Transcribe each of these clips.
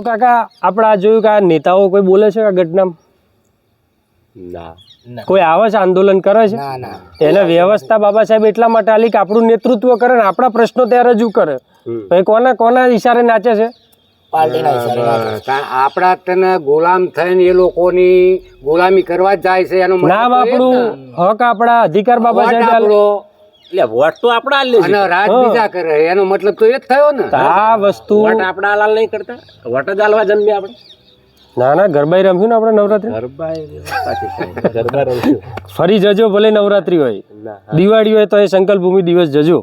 તો કાકા આપણે આ જોયું કે આ નેતાઓ કોઈ બોલે છે આ ઘટનામાં? ના. કોઈ આવે છે આંદોલન કરે છે? ના ના. એને વ્યવસ્થા બાબા સાહેબ એટલા માટે આલી કે આપણું નેતૃત્વ કરે ને આપણા પ્રશ્નો ત્યાં રજૂ કરે. તો કોના કોના ઈશારે નાચે છે? આપણા તને ગુલામ થઈને એ લોકોની ગુલામી કરવા જાય છે એનું નામ આપણું હક આપણા અધિકાર બાબા સાહેબ એટલે વોટ તો આપણા લે અને રાજ બીજા કરે એનો મતલબ તો એ જ થયો ને. આ વસ્તુ વોટ આપણા હાલ નહીં કરતા. વોટ જ હાલવા જન્મે આપણે. ના ના ગરબાઈ રમ્યું ને આપણે નવરાત્રી? ગરબા એ પાછી થાય. ગરબા રમ્યું ફરી જજો ભલે નવરાત્રી હોય. દિવાળી હોય તો એ સંકલ્પ ભૂમિ દિવસ જજો.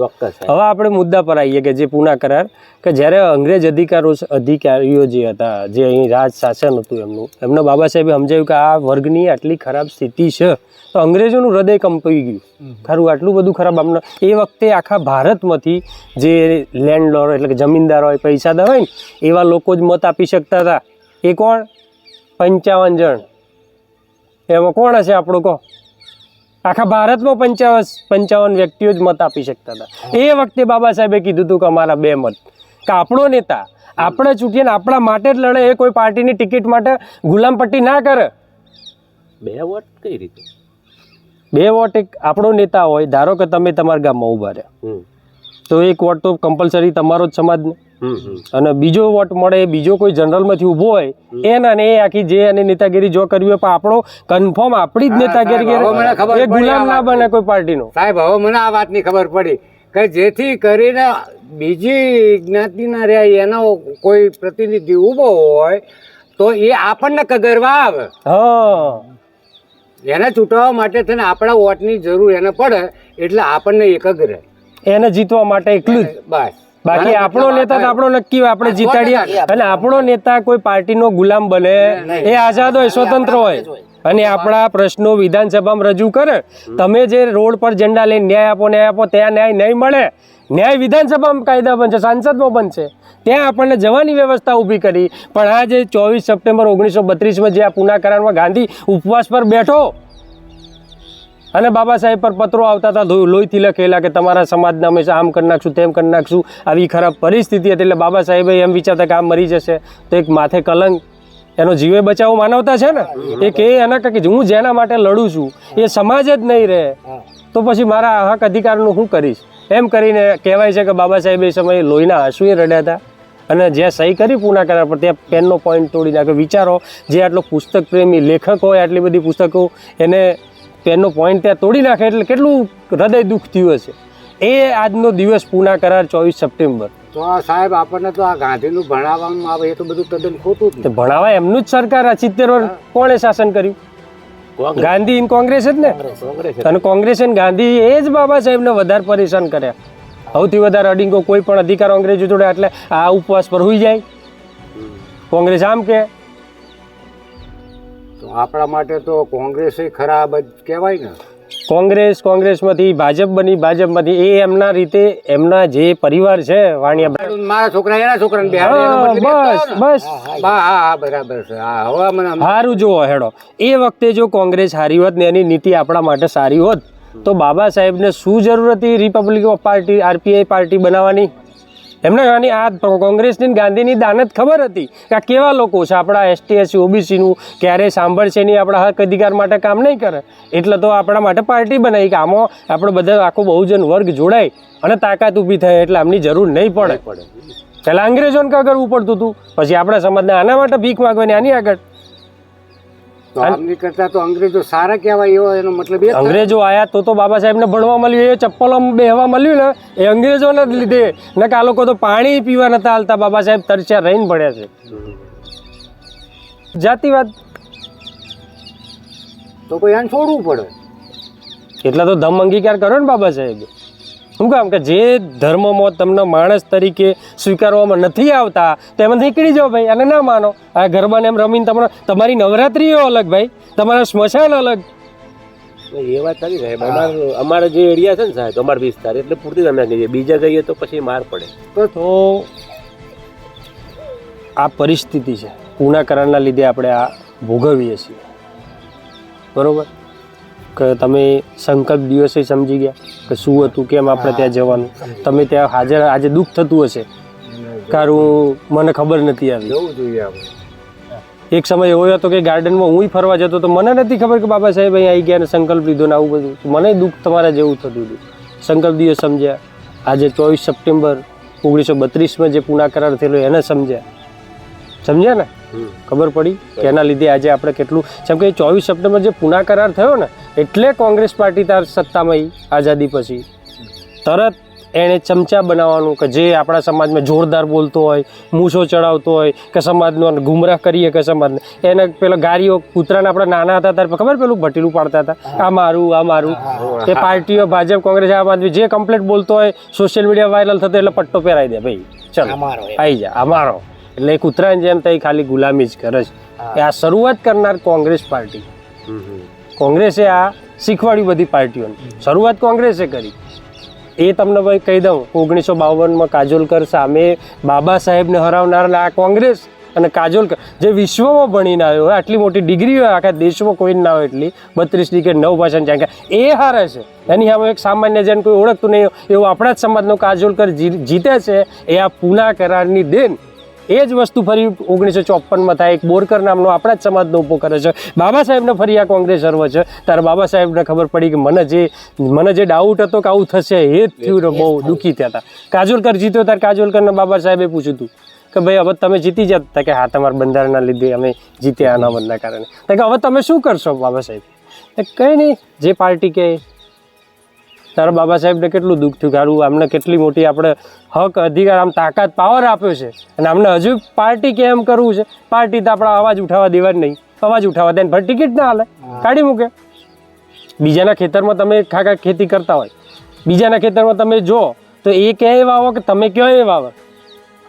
ચોક્કસ હવે આપણે મુદ્દા પર આવીએ કે જે પૂના કરાર કે જ્યારે અંગ્રેજ અધિકારો અધિકારીઓ જે હતા જે અહીં રાજ શાસન હતું એમનું એમનો બાબા સાહેબે સમજાવ્યું કે આ વર્ગની આટલી ખરાબ સ્થિતિ છે તો અંગ્રેજોનું હૃદય કંપાઈ ગયું. ખરું આટલું બધું ખરાબ આમને એ વખતે આખા ભારતમાંથી જે લેન્ડલોર એટલે કે જમીનદાર હોય પૈસાદાર હોય ને એવા લોકો જ મત આપી શકતા હતા. એ કોણ? પંચાવન જણ. એમાં કોણ હશે આપણું કહો? આખા ભારતમાં પંચાવન પંચાવન વ્યક્તિઓ જ મત આપી શકતા હતા. એ વખતે બાબા સાહેબે કીધું હતું કે અમારા બે મત. કે આપણો નેતા આપણે ચૂંટીએ ને આપણા માટે જ લડે એ કોઈ પાર્ટીની ટિકિટ માટે ગુલામપટ્ટી ના કરે. બે વોટ કઈ રીતે? બે વોટ એક આપણો નેતા હોય ધારો કે તમે તમારા ગામમાં ઊભા રહ્યા. તો એક વોટ તો કમ્પલસરી તમારો જ સમાજને. અને બીજો વોટ મળે બીજો કોઈ જનરલમાંથી ઊભો હોય એના ને એ આખી જે અને નેતાગીરી જો કરવી હોય પણ આપણો કન્ફર્મ આપણી જ નેતાગીરી. એ ગુલામ ના બને કોઈ પાર્ટીનો. સાહેબ હવે મને આ વાતની ખબર પડી કે જેથી કરીને બીજી જ્ઞાતિના રહ્યા એનો કોઈ પ્રતિનિધિ ઊભો હોય તો એ આપણને કગરવા આવે. હા. એને ચૂંટવા માટે થઈને આપણા વોટની જરૂર એને પડે એટલે આપણને એકગ્ર એને જીતવા માટે એકલું જ. બસ. બાકી આપણો નેતા તો આપણો નક્કી હોય આપણે જીતાડીએ. અને આપણો નેતા કોઈ પાર્ટીનો ગુલામ બને એ આઝાદ હોય સ્વતંત્ર હોય. અને આપણા પ્રશ્નો વિધાનસભામાં રજૂ કરે. તમે જે રોડ પર ઝંડા લઈને ન્યાય આપો ન્યાય આપો ત્યાં ન્યાય નહીં મળે. ન્યાય વિધાનસભામાં કાયદા બનશે સાંસદમાં બનશે. ત્યાં આપણને જવાની વ્યવસ્થા ઊભી કરી. પણ આ જે ચોવીસ સપ્ટેમ્બર ઓગણીસો બત્રીસમાં જે આ પુના કરારમાં ગાંધી ઉપવાસ પર બેઠો અને બાબા સાહેબ પર પત્રો આવતા હતા લોહીથી લખેલા કે તમારા સમાજના અમે આમ કરી નાખશું, તેમ કરી નાખશું. આવી ખરાબ પરિસ્થિતિ હતી એટલે બાબા સાહેબે એમ વિચારતા કે આમ મરી જશે. તો એક માથે કલંક, એનો જીવે બચાવો માનવતા છે ને? એ કે એના કે હું જેના માટે લડું છું, એ સમાજ જ નહીં રહે. તો પછી મારા હક અધિકારનું હું કરીશ? એમ કરીને કહેવાય છે કે બાબા સાહેબ એ સમયે લોહીના આંસુએ રડ્યા હતા. અને જ્યાં સહી કરી પૂના કરાર પર ત્યાં પેનનો પોઈન્ટ તોડી નાખ્યો. વિચારો, જે આટલો પુસ્તક પ્રેમી લેખક હોય, આટલી બધી પુસ્તકો એને પેનનો પોઈન્ટ ત્યાં તોડી નાખે એટલે કેટલું હૃદય દુઃખ થયું હશે? એ આજનો દિવસ પૂના કરાર ચોવીસ સપ્ટેમ્બર. તો આ સાહેબ આપણને તો આ ગાંધીનું ભણાવવામાં આવે એ તો બધું તદ્દન ખોટું જ તે ભણાવા એમનું જ સરકાર આ સિત્તેર વર્ષ કોણે શાસન કર્યું? ગાંધી ઇન કોંગ્રેસ જ ને? અને કોંગ્રેસ અને ગાંધી એ જ બાબા સાહેબને વધારે પરેશાન કર્યા. સૌથી વધારે અડીંગો કોઈ પણ અધિકાર અંગ્રેજો જોડે એટલે આ ઉપવાસ પર હોઈ જાય. કોંગ્રેસ આમ કે. તો આપણા માટે તો કોંગ્રેસ ખરાબ જ કહેવાય ને. કોંગ્રેસ કોંગ્રેસમાંથી ભાજપ બની ભાજપમાંથી એ એમના રીતે એમના જે પરિવાર છે વાણિયા મારા છોકરા એના જ બસ બસ. હા હા હા બરાબર છે. હા હવે મને સારું જુઓ હેડો. એ વખતે જો કોંગ્રેસ હારી હોત ને એની નીતિ આપણા માટે સારી હોત તો બાબા સાહેબને શું જરૂર હતી republic of party RPI party બનાવવાની? એમને આની આ કોંગ્રેસની ગાંધીની દાનત ખબર હતી કે આ કેવા લોકો છે? આપણા એસટી એસસી ઓબીસીનું ક્યારેય સાંભળશે નહીં આપણા હક અધિકાર માટે કામ નહીં કરે? એટલે તો આપણા માટે પાર્ટી બનાવી કે આમાં આપણે બધા આખો બહુજન વર્ગ જોડાય અને તાકાત ઊભી થાય એટલે આમની જરૂર નહીં પડે. પડે. પહેલાં અંગ્રેજોને કાં કરવું પડતું હતું પછી આપણા સમાજને આના માટે ભીખ માગવાની આની આગળ. તો આમની કરતા તો અંગ્રેજો સારા કહેવાય એવો એનો મતલબ એ અંગ્રેજો આયા તો તો બાબા સાહેબને ભણવા મળ્યું એ ચપ્પલો બેહવા મળ્યું ને એ અંગ્રેજોને જ લીધે. ને કે આ લોકો તો પાણી પીવા નતા હાલતા બાબા સાહેબ તરસ્યા રહીને ભણ્યા છે. જાતિવાદ. તો કોઈ એને છોડવું પડે? એટલે તો ધમ અંગીકાર કરો ને બાબા સાહેબ. શું કામ કે જે ધર્મમાં તમને માણસ તરીકે સ્વીકારવામાં નથી આવતા તેમાં નીકળી જાઓ ભાઈ અને ના માનો. આ ગરબાને એમ રમીને તમારો તમારી નવરાત્રીઓ અલગ ભાઈ તમારા સ્મશાન અલગ. એ વાત સારી સાહેબ. અમારે અમારા જે એરિયા છે ને સાહેબ અમારે વિસ્તાર એટલે પૂરતી તમે અમે કહીએ બીજા કહીએ તો પછી માર પડે. તો આ પરિસ્થિતિ છે. પૂના કરારના લીધે આપણે આ ભોગવીએ છીએ. બરોબર? કે તમે સંકલ્પ દિવસે સમજી ગયા કે શું હતું કેમ આપણે ત્યાં જવાનું? તમે ત્યાં હાજર આજે દુઃખ થતું હશે? કારું મને ખબર નથી આવી. જવું જોઈએ આપણે. એક સમય એવો હતો કે ગાર્ડનમાં હું ફરવા જતો તો મને નથી ખબર કે બાબા સાહેબ અહીં આવી ગયા અને સંકલ્પ લીધો ને આવું બધું. મને દુઃખ તમારા જેવું થતું હતું. સંકલ્પ દિવસ સમજ્યા. આજે ચોવીસ સપ્ટેમ્બર ઓગણીસો બત્રીસમાં જે પુના કરાર થયેલો એને સમજ્યા. સમજ્યા ને? ખબર પડી કે એના લીધે આજે આપણે કેટલું જેમ કે ચોવીસ સપ્ટેમ્બર જે પુના કરાર થયો ને એટલે કોંગ્રેસ પાર્ટી તાર સત્તામાં આઝાદી પછી. તરત એણે ચમચા બનાવવાનું કે જે આપણા સમાજમાં જોરદાર બોલતો હોય મૂછો ચડાવતો હોય કે સમાજનો ગુમરાહ કરીએ કે સમાજને. એને પેલા ગારીઓ કૂતરાને આપણે નાના હતા ત્યારે ખબર પેલું ભટીલું પાડતા હતા? આ મારું આ મારું. તે પાર્ટીઓ ભાજપ કોંગ્રેસ આમ આદમી જે કમ્પ્લેટ બોલતો હોય સોશિયલ મીડિયા વાયરલ થતો એટલે પટ્ટો પહેરાવી દે ભાઈ. ચાલો. એ. આવી જા અમારો એટલે એ કૂતરાની જેમ થઈ ખાલી ગુલામી જ કરે છે. એ આ શરૂઆત કરનાર કોંગ્રેસ પાર્ટી. કોંગ્રેસે આ શીખવાડ્યું બધી પાર્ટીઓને. શરૂઆત કોંગ્રેસે કરી. એ તમને ભાઈ કહી દઉં ઓગણીસો બાવનમાં કાજોલકર સામે બાબા સાહેબને હરાવનાર આ કોંગ્રેસ અને કાજોલકર જે વિશ્વમાં ભણીને આવ્યો હોય આટલી મોટી ડિગ્રી હોય આખા દેશમાં કોઈ ના હોય એટલી બત્રીસ ડિગ્રી નવ ભાષાની જાણકાર એ હારે છે. એની સામે એક સામાન્ય જેને કોઈ ઓળખતું નહીં એવું આપણા જ સમાજનો કાજોલકર જીતે છે એ આ પૂના કરારની દેન એ જ વસ્તુ ફરી ઓગણીસો ચોપનમાં થાય. એક બોરકર નામનો આપણા જ સમાજનો ઊભો કરે છે. બાબા સાહેબને ફરી આ કોંગ્રેસ સર્વ છે. ત્યારે બાબા સાહેબને ખબર પડી કે મને જે મને જે ડાઉટ હતો કે આવું થશે એ જ થયું બહુ દુઃખી થયા હતા. કાજોલકર જીત્યો ત્યારે કાજોલકરને બાબા સાહેબે પૂછ્યું હતું કે ભાઈ હવે તમે જીતી જતા. કે હા તમારા બંધારણના લીધે અમે જીત્યા આના અનામતના કારણે. કે હવે તમે શું કરશો બાબા સાહેબ? કંઈ નહીં જે પાર્ટી કહે તારા બાબા સાહેબને કેટલું દુઃખ થયું કે આમને કેટલી મોટી આપણે હક અધિકાર આમ તાકાત પાવર આપ્યો છે. અને આમને હજુ પાર્ટી કેમ કરવું છે? પાર્ટી તો આપણા અવાજ ઉઠાવવા દેવા જ નહીં. અવાજ ઉઠાવવા દે ને ટિકિટ ના હાલે. કાઢી મૂકે. બીજાના ખેતરમાં તમે ખાખા ખેતી કરતા હોય. બીજાના ખેતરમાં તમે જો તો એ ક્યાંય વાવો કે તમે ક્યાંય વાવો?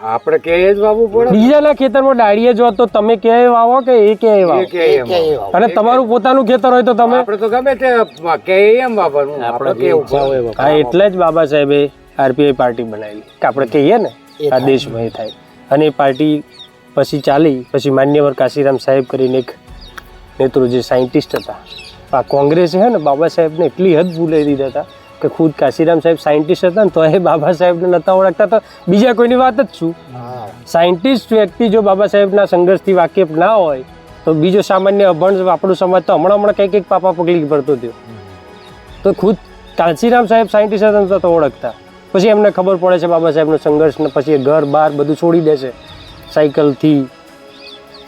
આપણે કે જ વાવવું પડે બીજાના ખેતરમાં ડાળીએ જો તો તમે ક્યાંય વાવો કે એ વાવો? કે કે વાવ. અને તમારું પોતાનું ખેતર હોય તો તમે? આપણે તો ગમે તે કે એમ વાવવાનું. આપણે કેવું પડે. હા એટલે જ બાબા સાહેબે આરપીઆઈ પાર્ટી બનાવી. કે આપણે કહીએ ને આ દેશમાં એ થાય. અને એ પાર્ટી પછી ચાલી પછી માન્યવર કાશીરામ સાહેબ કરીને એક નેતૃ જે સાયન્ટિસ્ટ હતા. આ કોંગ્રેસે હે ને બાબા સાહેબને એટલી હદ ભૂલાઈ દીધા હતા. કે ખુદ કાશીરામ સાહેબ સાયન્ટિસ્ટ હતા ને તો એ બાબા સાહેબને નતા ઓળખતા તો બીજા કોઈની વાત જ છું. સાયન્ટિસ્ટ વ્યક્તિ જો બાબા સાહેબના સંઘર્ષથી વાકેફ ના હોય તો બીજો સામાન્ય અભણ આપણું સમાજ તો હમણાં હમણાં કંઈક કંઈક પાપા પગલી પડતો થયો. તો ખુદ કાશીરામ સાહેબ સાયન્ટિસ્ટ હતા નતા તો ઓળખતા. પછી એમને ખબર પડે છે બાબા સાહેબનો સંઘર્ષ ને પછી ઘર બાર બધું છોડી દે છે. સાયકલથી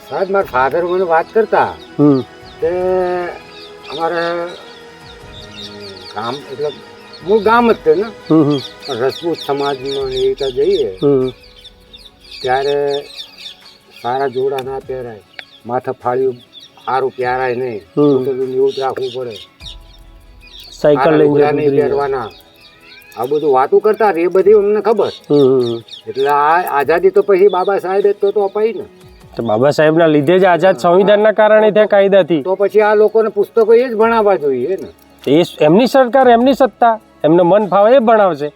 સાહેબ મારા ફાધર મને વાત કરતા. કે અમારે કામ એટલે મૂળ ગામ જ છે ને. રજપૂત સમાજમાં એ રીતે જઈએ. ત્યારે સારા જોડા ના પહેરાય. માથા ફાળ્યું સારું પહેરાય નહીં. એવું જ રાખવું પડે. સાયકલ લઈને પહેરવાના. આ બધું વાતું કરતા રે એ બધી અમને ખબર. એટલે આ આઝાદી તો પછી બાબા સાહેબે તો તો અપાઈ ને. તો બાબા સાહેબના લીધે જ આઝાદ સંવિધાનના કારણે ત્યાં કાયદાથી. તો પછી આ લોકોને પુસ્તકો એ જ ભણાવવા જોઈએ ને. એ એમની સરકાર એમની સત્તા. એમને મન ફાવે એ ભણાવશે.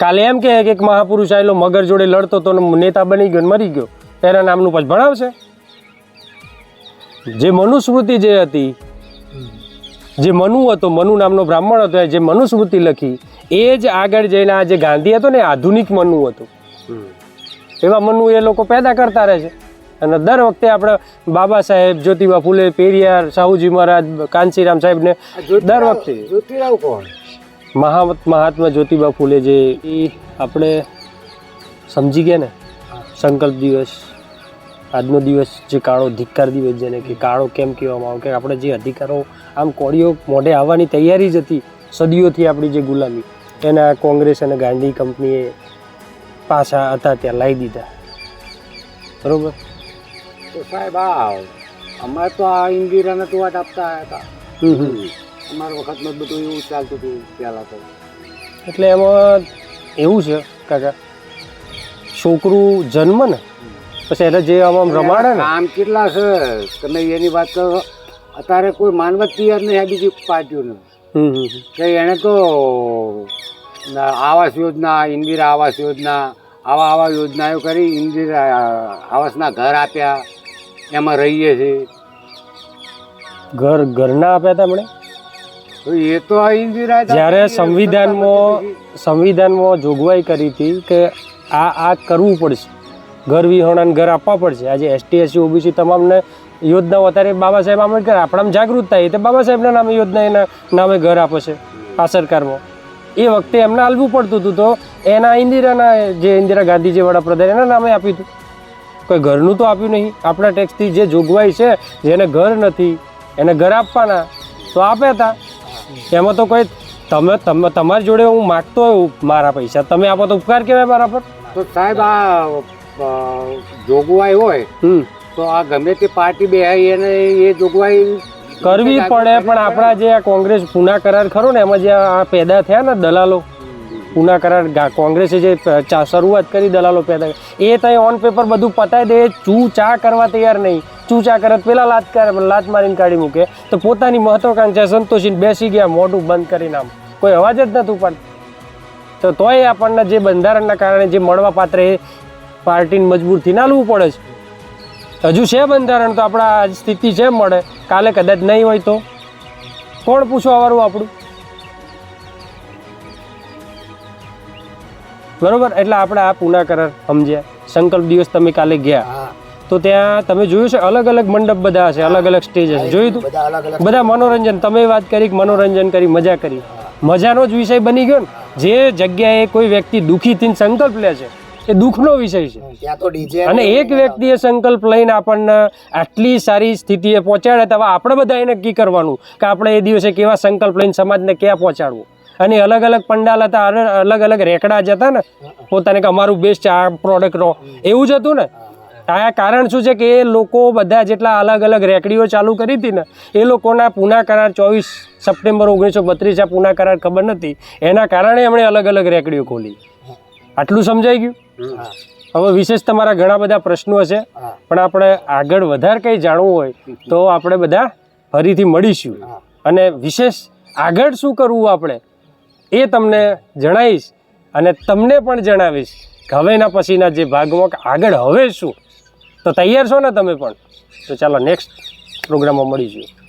કાલે એમ કહે કે એક મહાપુરુષ આવેલો મગર જોડે લડતો તો નેતા બની ગયો મરી ગયો. એના નામનું પછી ભણાવશે. જે મનુસ્મૃતિ જે હતી જે મનુ હતો મનુ નામનો બ્રાહ્મણ હતો એ જે મનુસ્મૃતિ લખી એ જ આગળ જઈને આ જે ગાંધી હતો ને આધુનિક મનુ હતું. એવા મનુ એ લોકો પેદા કરતા રહે છે. અને દર વખતે આપણે બાબા સાહેબ જ્યોતિબા ફૂલે પેરિયાર સાહુજી મહારાજ કાંચીરામ સાહેબને દર વખતે જ્યોતિરાવ કોણ? મહા મહાત્મા જ્યોતિબા ફૂલે જે એ આપણે સમજી ગયા ને સંકલ્પ દિવસ આજનો દિવસ જે કાળો ધિક્કાર દિવસ જેને કે કાળો કેમ કહેવામાં આવે કે આપણે જે અધિકારો આમ કોળીઓ મોઢે આવવાની તૈયારી જ હતી સદીઓથી આપણી જે ગુલામી એના કોંગ્રેસ અને ગાંધી કંપનીએ પાછા હતા ત્યાં લાવી દીધા. બરોબર? તો સાહેબ આ અમારે તો આ ઇન્દિરાને તો વાત આપતા હતા. અમારા વખતમાં બધું એવું ચાલતું હતું પહેલાં તો. એટલે એમાં એવું છે કાકા છોકરું જન્મ ને પછી એને જે આમ રમાડે ને. આમ કેટલા છે? તમે એની વાત કરો. અત્યારે કોઈ માનવા જ તૈયાર નહીં આ બીજી પાર્ટીઓને. કે એણે તો આવાસ યોજના ઇન્દિરા આવાસ યોજના આવા આવા યોજનાઓ કરી ઇન્દિરા આવાસના ઘર આપ્યા એમાં રહીએ છીએ. ઘર ઘરના આપ્યા હતા હમણે જ્યારે સંવિધાનમાં સંવિધાનમાં જોગવાઈ કરી હતી કે આ આ કરવું પડશે. ઘર વિહોણાને ઘર આપવા પડશે. આજે એસટી એસસી ઓબીસી તમામને યોજનાઓ અત્યારે બાબા સાહેબ આંબેડકર આપણામાં જાગૃત થાય. તે બાબા સાહેબના નામે યોજના એના નામે ઘર આપે છે આ સરકારમાં. એ વખતે એમને હાલવું પડતું હતું તો એના ઇન્દિરાના જે ઇન્દિરા ગાંધી જે વડાપ્રધાન એના નામે આપ્યું હતું. કોઈ ઘરનું તો આપ્યું નહીં. આપણા ટેક્સથી જે જોગવાઈ છે જેને ઘર નથી એને ઘર આપવાના તો આપ્યા હતા. એમાં તો કોઈ તમે તમે તમારી જોડે હું માગતો હોઉં મારા પૈસા. તમે આપો તો ઉપકાર કહેવાય મારા પર? તો સાહેબ આ જોગવાઈ હોય તો આ ગમે તે પાર્ટી બે એને એ જોગવાઈ કરવી પડે પણ આપણા જે આ કોંગ્રેસ પૂના કરાર ખરો ને એમાં જે આ પેદા થયા ને દલાલો પૂના કરાર કોંગ્રેસે જે શરૂઆત કરી દલાલો પેદા એ ત્યાં ઓન પેપર બધું પતાવી દે ચૂ ચા કરવા તૈયાર નહીં. ચૂ કરત પેલા લાત કરે લાત મારીને કાઢી મૂકે. તો પોતાની મહત્વકાંક્ષા સંતોષીને બેસી ગયા, મોઢું બંધ કરીને આમ કોઈ અવાજ જ નથી ઉપાડતું. તો તોય આપણને જે બંધારણના કારણે જે મળવા પાત્ર એ પાર્ટીને મજબૂરથી નાલવું પડે છે. હજુ છે બંધારણ, તો આપણા સ્થિતિ છે મળે. કાલે કદાચ નહીં હોય તો. કોણ પૂછવા વાળું આપણું? બરોબર? એટલે આપણે આ પૂના કરાર સમજ્યા. સંકલ્પ દિવસ તમે કાલે ગયા. તો ત્યાં તમે જોયું છે અલગ અલગ મંડપ બધા હશે અલગ અલગ સ્ટેજ હશે જોયું તું? બધા મનોરંજન. તમે વાત કરી મનોરંજન કરી મજા કરી. મજાનો જ વિષય બની ગયો ને. જે જગ્યાએ કોઈ વ્યક્તિ દુઃખી થઈને સંકલ્પ લે છે એ દુઃખનો વિષય છે. અને એક વ્યક્તિએ સંકલ્પ લઈને આપણને આટલી સારી સ્થિતિએ પહોંચાડે તો આપણે બધા એ નક્કી કરવાનું કે આપણે એ દિવસે કેવા સંકલ્પ લઈને સમાજને ક્યાં પહોંચાડવું. અને અલગ અલગ પંડાલ હતા અલગ અલગ રેકડા જ હતા ને. પોતાને કે અમારું બેસ્ટ છે આ પ્રોડક્ટનો એવું જ હતું ને. આ કારણ શું છે કે એ લોકો બધા જેટલા અલગ અલગ રેકડીઓ ચાલુ કરી હતી ને એ લોકોના પુના કરાર ચોવીસ સપ્ટેમ્બર ઓગણીસો બત્રીસ આ પુના કરાર ખબર નથી. એના કારણે એમણે અલગ અલગ રેકડીઓ ખોલી. આટલું સમજાઈ ગયું? હવે વિશેષ તમારા ઘણા બધા પ્રશ્નો હશે પણ આપણે આગળ વધારે કંઈ જાણવું હોય તો આપણે બધા ફરીથી મળીશું. અને વિશેષ આગળ શું કરવું આપણે એ તમને જણાવીશ અને તમને પણ જણાવીશ. હવેના પછીના જે ભાગમાં આગળ હવે શું? તો તૈયાર છો ને તમે પણ? તો ચાલો નેક્સ્ટ પ્રોગ્રામમાં મળીશું.